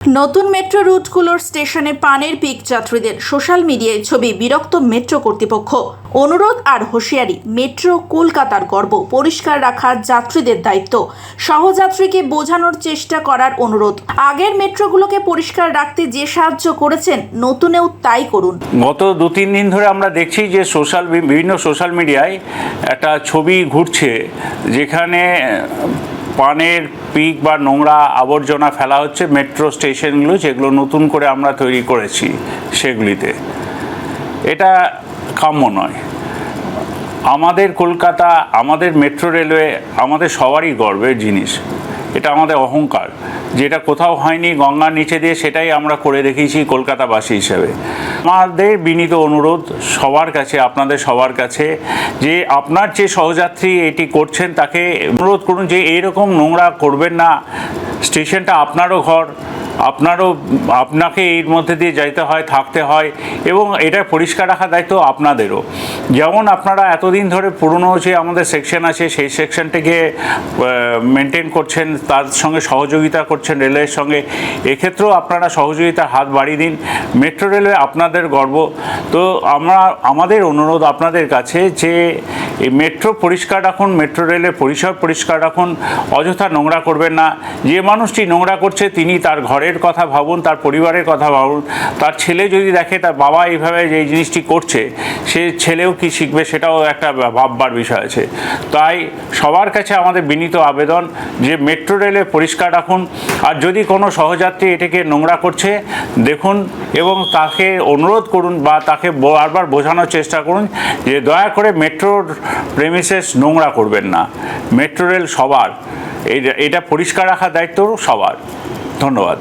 নতুন মেট্রো রুটগুলোর স্টেশনে পানের পিক যাত্রীদের সোশ্যাল মিডিয়ায় ছবি বিরক্ত মেট্রো কর্তৃপক্ষ। অনুরোধ আর হুঁশিয়ারি, মেট্রো কলকাতার গর্ব, পরিষ্কার রাখা যাত্রীদের দায়িত্ব। সহযাত্রীকে বোঝানোর চেষ্টা করার অনুরোধ। আগের মেট্রোগুলোকে পরিষ্কার রাখতে যে সাহায্য করেছেন, নতুনেও তাই করুন। গত দু তিন দিন ধরে আমরা দেখছি যে সোশ্যাল বিভিন্ন সোশ্যাল মিডিয়ায় একটা ছবি ঘুরছে, যেখানে পানের পিক বা নোংরা আবর্জনা ফেলা হচ্ছে মেট্রো স্টেশনগুলো, যেগুলো নতুন করে আমরা তৈরি করেছি সেগুলিতে। এটা কাম্য নয়। আমাদের কলকাতা, আমাদের মেট্রো রেলওয়ে আমাদের সবারই গর্বের জিনিস। এটা আমাদের অহংকার। যেটা কোথাও হয়নি, গঙ্গার নিচে দিয়ে সেটাই আমরা করে দেখিয়েছি কলকাতাবাসী হিসেবে। আমাদের বিনীত অনুরোধ সবার কাছে, আপনাদের সবার কাছে, যে আপনার যে সহযাত্রী এটি করছেন তাকে অনুরোধ করুন যে এইরকম নোংরা করবেন না। স্টেশনটা আপনারও ঘর, আপনারও, আপনাকে এর মধ্যে দিয়ে যাইতে হয়, থাকতে হয় এবং এটা পরিষ্কার রাখার দায়িত্ব আপনাদেরও। যেমন আপনারা এতদিন ধরে পুরনো যে আমাদের সেকশন আছে, সেই সেকশনটিকে মেনটেন করছেন, তার সঙ্গে সহযোগিতা করছেন রেলের সঙ্গে, এক্ষেত্রেও আপনারা সহযোগিতার হাত বাড়িয়ে দিন। মেট্রো রেলওয়ে আপনাদের গর্ব। তো আমরা, আমাদের অনুরোধ আপনাদের কাছে যে, এই মেট্রো পরিষ্কার রাখুন মেট্রো রেলের পরিসর পরিষ্কার রাখুন, অযথা নোংরা করবেন না। যে মানুষটি নোংরা করছে, তিনি তার ঘরের কথা ভাবুন, তার পরিবারের কথা ভাবুন, তার ছেলে যদি দেখে তার বাবা এইভাবে যে জিনিসটি করছে, সে ছেলেও কি শিখবে সেটাও একটা ভাববার বিষয় আছে। তাই সবার কাছে আমাদের বিনীত আবেদন যে মেট্রো রেলে পরিষ্কার রাখুন। আর যদি কোনো সহযাত্রী এটাকে নোংরা করছে, দেখুন এবং তাকে অনুরোধ করুন বা তাকে বারবার বোঝানোর চেষ্টা করুন যে দয়া করে মেট্রোর প্রেমিসেস নোংরা করবেন না। মেট্রো রেল সবার। এটা পরিষ্কার রাখার দায়িত্ব সবার। ধন্যবাদ।